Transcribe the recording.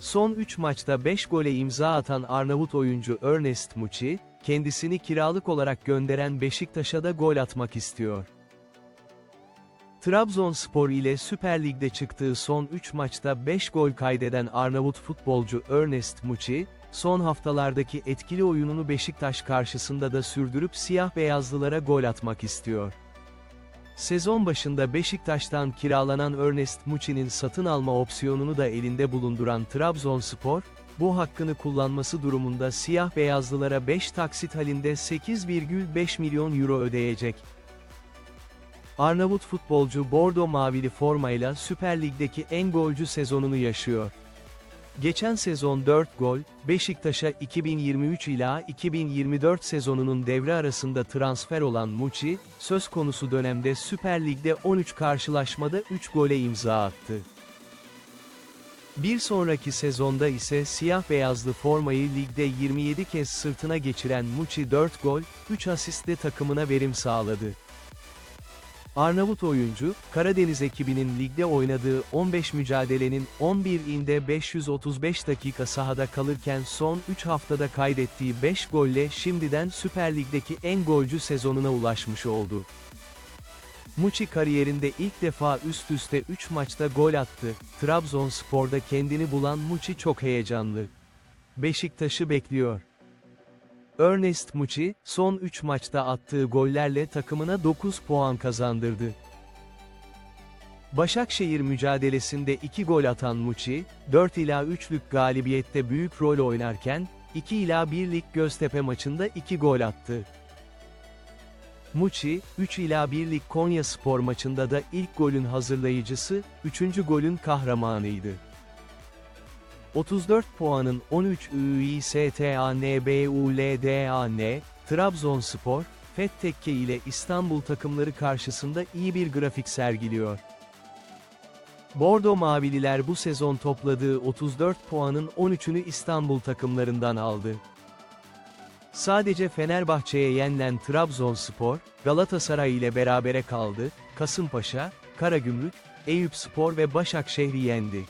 Son 3 maçta 5 gole imza atan Arnavut oyuncu Ernest Muçi, kendisini kiralık olarak gönderen Beşiktaş'a da gol atmak istiyor. Trabzonspor ile Süper Lig'de çıktığı son 3 maçta 5 gol kaydeden Arnavut futbolcu Ernest Muçi, son haftalardaki etkili oyununu Beşiktaş karşısında da sürdürüp siyah beyazlılara gol atmak istiyor. Sezon başında Beşiktaş'tan kiralanan Ernest Muçi'nin satın alma opsiyonunu da elinde bulunduran Trabzonspor, bu hakkını kullanması durumunda siyah beyazlılara 5 taksit halinde 8,5 milyon euro ödeyecek. Arnavut futbolcu Bordo Mavili formayla Süper Lig'deki en golcü sezonunu yaşıyor. Geçen sezon 4 gol, Beşiktaş'a 2023 ila 2024 sezonunun devre arasında transfer olan Muçi, söz konusu dönemde Süper Lig'de 13 karşılaşmada 3 gole imza attı. Bir sonraki sezonda ise siyah beyazlı formayı ligde 27 kez sırtına geçiren Muçi 4 gol, 3 asistle takımına verim sağladı. Arnavut oyuncu, Karadeniz ekibinin ligde oynadığı 15 mücadelenin 11'inde 535 dakika sahada kalırken son 3 haftada kaydettiği 5 golle şimdiden Süper Lig'deki en golcü sezonuna ulaşmış oldu. Muçi kariyerinde ilk defa üst üste 3 maçta gol attı. Trabzonspor'da kendini bulan Muçi çok heyecanlı. Beşiktaş'ı bekliyor. Ernest Muçi, son 3 maçta attığı gollerle takımına 9 puan kazandırdı. Başakşehir mücadelesinde 2 gol atan Muçi, 4 ila 3'lük galibiyette büyük rol oynarken, 2 ila 1'lik Göztepe maçında 2 gol attı. Muçi, 3 ila 1'lik Konya Spor maçında da ilk golün hazırlayıcısı, 3. golün kahramanıydı. 34 puanın 13 ÜİSTANBULDAN, Trabzonspor, Fettekke ile İstanbul takımları karşısında iyi bir grafik sergiliyor. Bordo Mavililer bu sezon topladığı 34 puanın 13'ünü İstanbul takımlarından aldı. Sadece Fenerbahçe'ye yenilen Trabzonspor, Galatasaray ile berabere kaldı, Kasımpaşa, Karagümrük, Eyüpspor ve Başakşehir'i yendi.